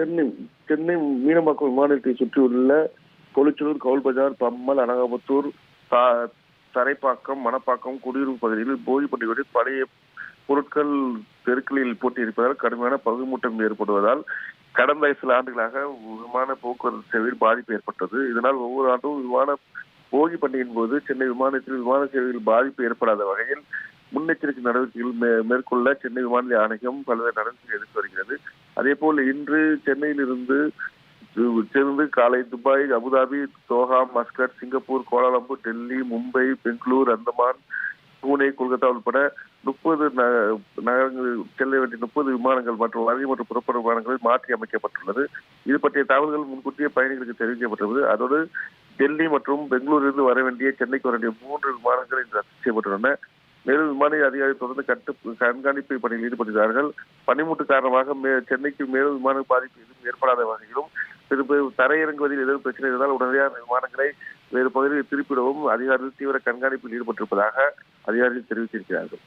சென்னை சென்னை மீனம்பாக்கம் விமான நிலையத்தை சுற்றியுள்ள கொளுச்சலூர் கவுல் பஜார் பம்மல் அனகாபுத்தூர் தரைப்பாக்கம் மணப்பாக்கம் குடியிருப்பு பகுதிகளில் போகி பண்டிகையோடு பழைய பொருட்கள் தெருக்களில் போட்டியிருப்பதால் கடுமையான பகுமூட்டம் ஏற்படுவதால் கடந்த சில ஆண்டுகளாக விமான போக்குவரத்து சேவையில் பாதிப்பு ஏற்பட்டது. இதனால் ஒவ்வொரு ஆண்டும் விமான போகி பண்டிகையின் போது சென்னை விமானத்தில் விமான சேவையில் பாதிப்பு ஏற்படாத வகையில் முன்னெச்சரிக்கை நடவடிக்கைகள் மே- மேற்கொள்ள சென்னை விமான நிலைய ஆணையம் பல்வேறு நடவடிக்கைகள் எடுத்து வருகிறது. அதே போல் இன்று சென்னையிலிருந்து சேர்ந்து காலை Dubai Abu Dhabi Doha Muscat Singapore Kuala Lumpur Delhi Mumbai Bangalore Andaman Pune Kolkata உட்பட முப்பது நகரங்கள் செல்ல வேண்டிய முப்பது விமானங்கள் மற்றும் வருகை மற்றும் புறப்படும் விமானங்கள் மாற்றி அமைக்கப்பட்டுள்ளது. இது பற்றிய தகவல்கள் முன்கூட்டியே பயணிகளுக்கு தெரிவிக்கப்பட்டுள்ளது. அதோடு டெல்லி மற்றும் பெங்களூரிலிருந்து வர வேண்டிய சென்னைக்கு வர வேண்டிய மூன்று விமானங்கள் இன்று ரத்து செய்யப்பட்டுள்ளன. மேலும் விமான அதிகாரி தொடர்ந்து கட்டு கண்காணிப்பு பணியில் ஈடுபட்டிருக்கிறார்கள் பனிமூட்டு காரணமாக மே- சென்னைக்கு மேலும் விமான பாதிப்பு எதுவும் ஏற்படாத வகையிலும் திருப்பி தரையிறங்குவதில் ஏதேனும் பிரச்சனை இருந்தால் உடனடியாக விமானங்களை வேறு பகுதியில் திருப்பிடவும் அதிகாரிகள் தீவிர கண்காணிப்பில் ஈடுபட்டிருப்பதாக அதிகாரிகள் தெரிவித்திருக்கிறார்கள்.